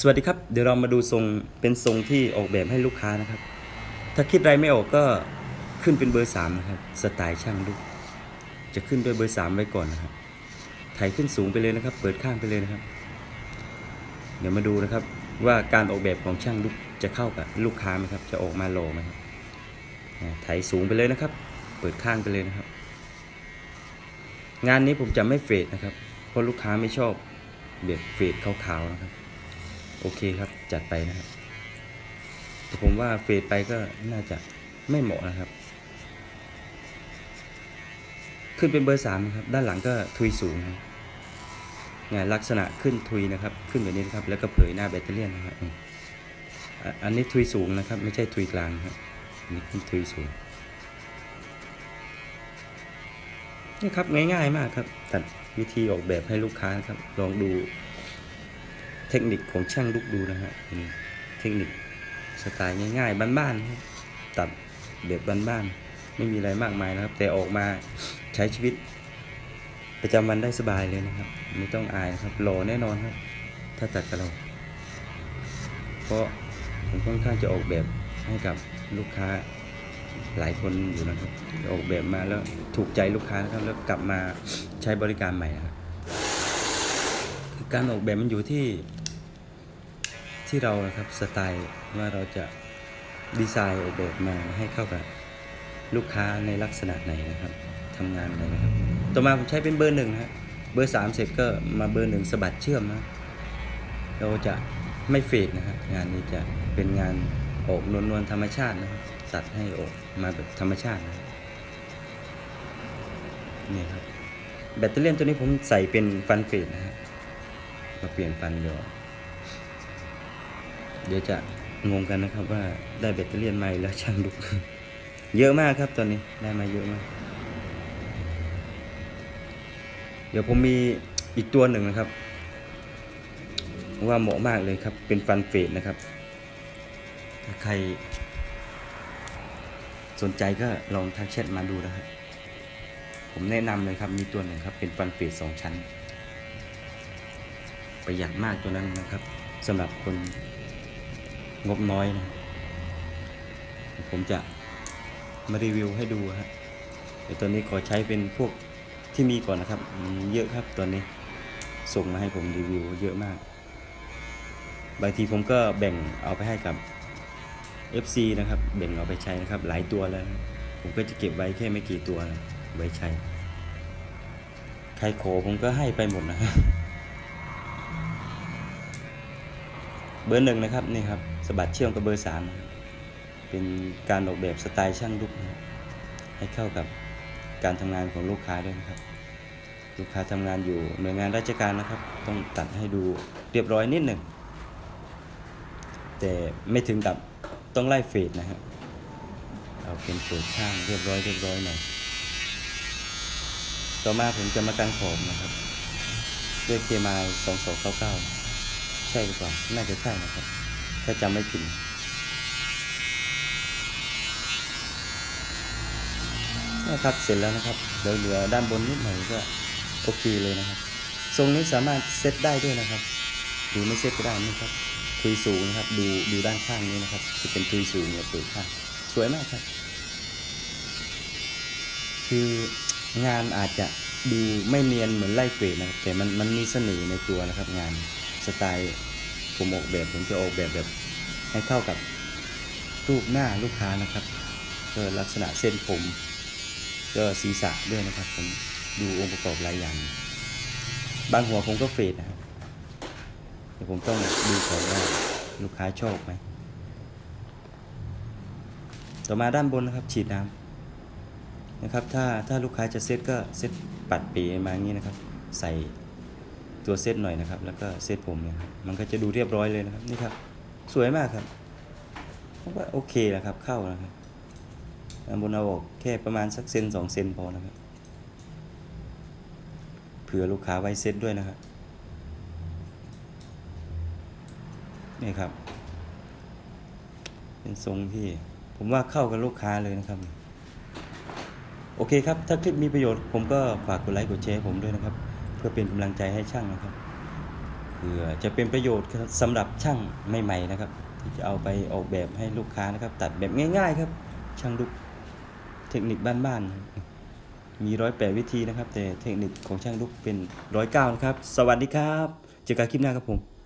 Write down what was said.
สวัสดีครับ เดี๋ยวเรามาดูทรงเป็นทรงที่ออกแบบให้ลูกค้านะครับ ถ้าคิดอะไรไม่ออกก็ขึ้นเป็นเบอร์สามนะครับสไตล์ช่างลูกจะขึ้นด้วยเบอร์สามไว้ก่อนนะครับถ่ายขึ้นสูงไปเลยนะครับ เปิดข้างไปเลยนะครับ เดี๋ยวมาดูนะครับว่าการออกแบบของช่างลูกจะเข้ากับลูกค้าไหมครับ จะออกมาหล่อไหมครับถ่ายสูงไปเลยนะครับ เปิดข้างไปเลยนะครับ งานนี้ผมจะไม่เฟดนะครับเพราะลูกค้าไม่ชอบแบบเฟดขาวๆนะครับ โอเคครับจัดไปนะครับแต่ผมว่าเฟดไปก็น่าจะไม่เหมาะนะครับ ขึ้นเป็นเบอร์สามครับ ด้านหลังก็ทุยสูงนะเนี่ยลักษณะขึ้นทุยนะครับ ขึ้นแบบนี้นะครับ แล้วก็เผยหน้าแบตเตอรี่นะครับอันนี้ทุยสูงนะครับ ไม่ใช่ทุยกลางครับอันนี้ขึ้นทุยสูงนี่ครับง่ายๆมากครับ ตัดวิธีออกแบบให้ลูกค้านะครับ ลองดู เทคนิคของช่างลูกดูนะฮะเทคนิคสไตล์ง่าย ๆ บ้านๆครับตัดแบบบ้านๆไม่มีอะไรมากมายนะครับ แต่ออกมาใช้ชีวิต ประจำวันได้สบายเลยนะครับ ไม่ต้องอายนะครับหล่อแน่นอนครับ ถ้าตัดกับเราเพราะผมค่อนข้างจะออกแบบให้กับลูกค้าหลายคนอยู่นะครับ ออกแบบมาแล้วถูกใจลูกค้านะครับแล้วกลับมาใช้บริการใหม่นะครับการออกแบบมันอยู่ที่ ที่เรานะครับสไตล์ว่าเราจะดีไซน์ออกแบบมาให้เข้ากับลูกค้าในลักษณะไหนนะครับทำงานอะไรนะครับ ต่อมาผมใช้เป็นเบอร์หนึ่งนะฮะเบอร์สามเสร็จก็มาเบอร์หนึ่งสะบัดเชื่อมนะเราจะไม่เฟดนะฮะงานนี้จะเป็นงานออกนวลๆธรรมชาตินะครับตัดให้ออกมาแบบธรรมชาตินะนี่ครับแบตเตอรี่ตัวนี้ผมใส่เป็นฟันเฟดนะฮะมาเปลี่ยนฟันเดี๋ยว เดี๋ยวจะงงกันนะครับว่าได้แบตเตอรี่ใหม่แล้วช่างดุเยอะมากครับตอนนี้ได้มาเยอะมาก เดี๋ยวผมมีอีกตัวหนึ่งนะครับ ว่าเหมาะมากเลยครับ เป็นฟันเฟดนะครับ ถ้าใคร สนใจก็ลองทักแชทมาดูนะครับผมแนะนำเลยครับมีตัวหนึ่งครับ เป็นฟันเฟดสองชั้น ประหยัดมากตัวนั้นนะครับสำหรับคน งบน้อยนะ ผมจะมารีวิวให้ดูฮะเดี๋ยวตัวนี้ขอใช้เป็นพวกที่มีก่อนนะครับ เยอะครับตัวนี้ ส่งมาให้ผมรีวิวเยอะมาก บางทีผมก็แบ่งเอาไปให้กับ FC นะครับ แบ่งเอาไปใช้นะครับ หลายตัวแล้ว ผมก็จะเก็บไว้แค่ไม่กี่ตัวนะไว้ใช้ ใครขอผมก็ให้ไปหมดนะครับ เบอร์หนึ่งนะครับนี่ครับสะบัดเชื่อมกับเบอร์สามเป็นการออกแบบสไตล์ช่างลุกให้เข้ากับการทำงานของลูกค้าด้วยนะครับ ลูกค้าทำงานอยู่หน่วยงานราชการนะครับ ต้องตัดให้ดูเรียบร้อยนิดหนึ่งแต่ไม่ถึงกับต้องไล่เฟดนะครับเอาเป็นเปิดข้างเรียบร้อยเรียบร้อยหน่อยต่อมาผมจะมากันขอบนะครับด้วยเคมาสองสองเก้าเก้า ใช่หรือเปล่า น่าจะใช่นะครับ ถ้าจำไม่ผิดนะครับ เสร็จแล้วนะครับ เดี๋ยวเหลือด้านบนนิดหน่อยก็โอเคเลยนะครับ ทรงนี้สามารถเซตได้ด้วยนะครับ หรือไม่เซตก็ได้นะครับทุยสูงนะครับ ดูดูด้านข้างนี้นะครับ จะเป็นทุยสูงเนี่ยเปิดข้างสวยมากครับ คืองานอาจจะดูไม่เนียนเหมือนไล่เฟดนะครับ แต่มันมันมีเสน่ห์ในตัวนะครับงาน สไตล์ผมออกแบบผมจะออกแบบแบบให้เข้ากับรูปหน้าลูกค้านะครับก็ลักษณะเส้นผม ก็ศีรษะด้วยนะครับ ผมดูองค์ประกอบหลายอย่าง บางหัวผมก็เฟดนะครับแต่ผมต้องดูก่อนว่าลูกค้าชอบไหมต่อมาด้านบนนะครับ ฉีดน้ำนะครับ ถ้าถ้าลูกค้าจะเซตก็เซตปัดปีมาอย่างนี้นะครับ ใส่ ตัวเซตหน่อยนะครับ แล้วก็เซตผมเนี่ยครับมันก็จะดูเรียบร้อยเลยนะครับนี่ครับ สวยมากครับผมว่าโอเคนะครับเข้านะครับบนเอาออกแค่ประมาณสักเซนสองเซนพอนะครับเผื่อลูกค้าไว้เซตด้วยนะครับนี่ครับ เป็นทรงที่ ผมว่าเข้ากับลูกค้าเลยนะครับ โอเคครับ ถ้าคลิปมีประโยชน์ ผมก็ฝากกดไลค์กดแชร์ผมด้วยนะครับ เพื่อเป็นกำลังใจให้ช่างนะครับเพื่อจะเป็นประโยชน์สำหรับช่างใหม่ๆนะครับ ที่จะเอาไปออกแบบให้ลูกค้านะครับ ตัดแบบง่าย ๆ ครับ ช่างดุกเทคนิคบ้านๆมีร้อยแปดวิธีนะครับ แต่เทคนิคของช่างดุกเป็นร้อยเก้านะครับ สวัสดีครับ เจอกันคลิปหน้าครับผม